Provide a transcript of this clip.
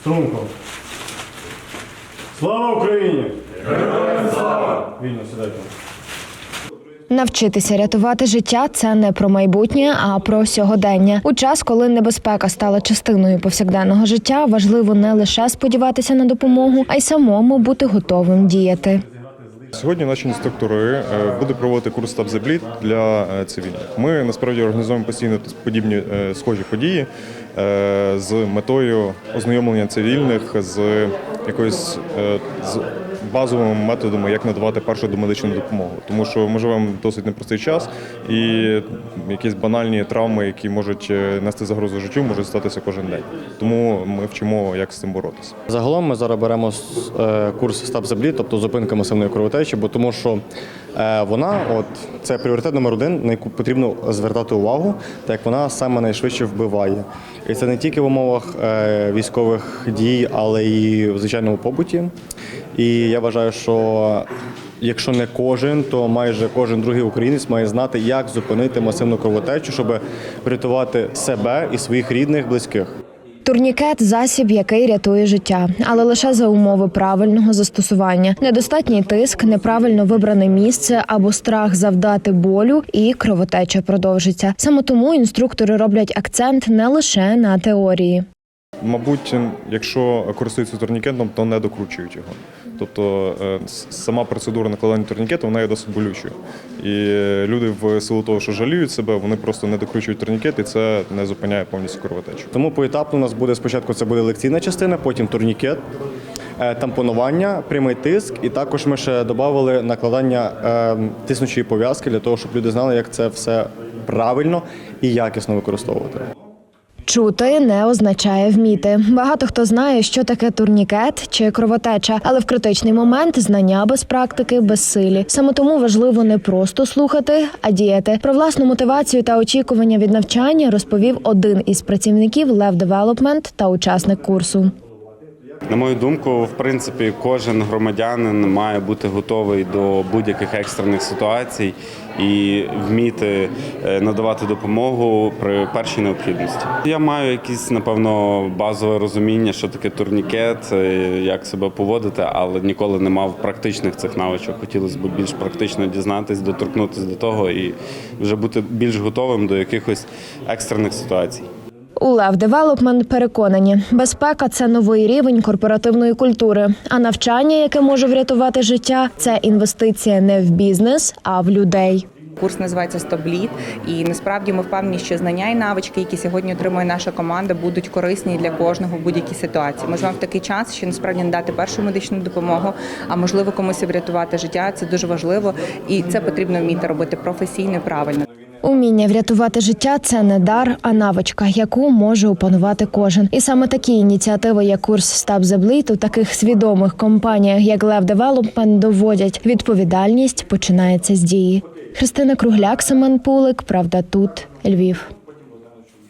Струнко. Слава Україні! Героям слава! Вільно сідайте. Навчитися рятувати життя це не про майбутнє, а про сьогодення. У час, коли небезпека стала частиною повсякденного життя, важливо не лише сподіватися на допомогу, а й самому бути готовим діяти. Сьогодні наші інструктори е, будуть проводити курс «Stop the для е, цивільних. Ми насправді організуємо постійно подібні е, схожі події з метою ознайомлення цивільних з якоюсь базовими методами, як надавати першу домедичну допомогу. Тому що ми живемо в досить непростий час, і якісь банальні травми, які можуть е, нести загрозу життю, можуть статися кожен день. Тому ми вчимо, як з цим боротися. Загалом ми зараз беремо е, курс the Bleed, тобто зупинка масивної кровотечі, бо тому що е, вона, от це пріоритет номер один, на яку потрібно звертати увагу, так як вона саме найшвидше вбиває. І це не тільки в умовах військових дій, але і в звичайному побуті. І я вважаю, що якщо не кожен, то майже кожен другий українець має знати, як зупинити масивну кровотечу, щоб врятувати себе і своїх рідних, близьких. Турнікет засіб, який рятує життя, але лише за умови правильного застосування. Недостатній тиск, неправильно вибране місце або страх завдати болю, і кровотеча продовжиться. Саме тому інструктори роблять акцент не лише на теорії. Мабуть, якщо користуються турнікетом, то не докручують його. Тобто е, сама процедура накладання турнікету вона є досить болючою. І е, люди в силу того, що жаліють себе, вони просто не докручують турнікет, і це не зупиняє повністю кровотечу. Тому поетапно у нас буде спочатку це буде лекційна частина, потім турнікет, е, тампонування, прямий тиск, і також ми ще додали накладання тиснучої пов'язки для того, щоб люди знали, як це все правильно і якісно використовувати. Чути не означає вміти. Багато хто знає, що таке турнікет чи кровотеча, але в критичний момент знання без практики безсилі. Саме тому важливо не просто слухати, а діяти. Про власну мотивацію та очікування від навчання розповів один із працівників Лев Девелопмент та учасник курсу. На мою думку, в принципі, кожен громадянин має бути готовий до будь-яких екстрених ситуацій і вміти е, надавати допомогу при першій необхідності. Я маю якісь, напевно, базове розуміння, що таке турнікет, е, як себе поводити, але ніколи не мав практичних цих навичок. Хотілося б більш практично дізнатись, доторкнутися до того і вже бути більш готовим до якихось екстрених ситуацій. У Лев Девелопмент переконані, безпека це новий рівень корпоративної культури. А навчання, яке може врятувати життя, це інвестиція не в бізнес, а в людей. Курс називається «Стоп-лід». і насправді ми впевнені, що знання і навички, які сьогодні отримує наша команда, будуть корисні для кожного в будь-якій ситуації. Ми живемо в такий час, що насправді надати першу медичну допомогу, а можливо комусь врятувати життя. Це дуже важливо, і це потрібно вміти робити професійно і правильно. Уміння врятувати життя це не дар, а навичка, яку може опанувати кожен. І саме такі ініціативи, як курс Стаб the у таких свідомих компаніях, як Лев Девелопмент, доводять відповідальність починається з дії. Христина Кругляк, Семен Пулик. Правда, тут Львів.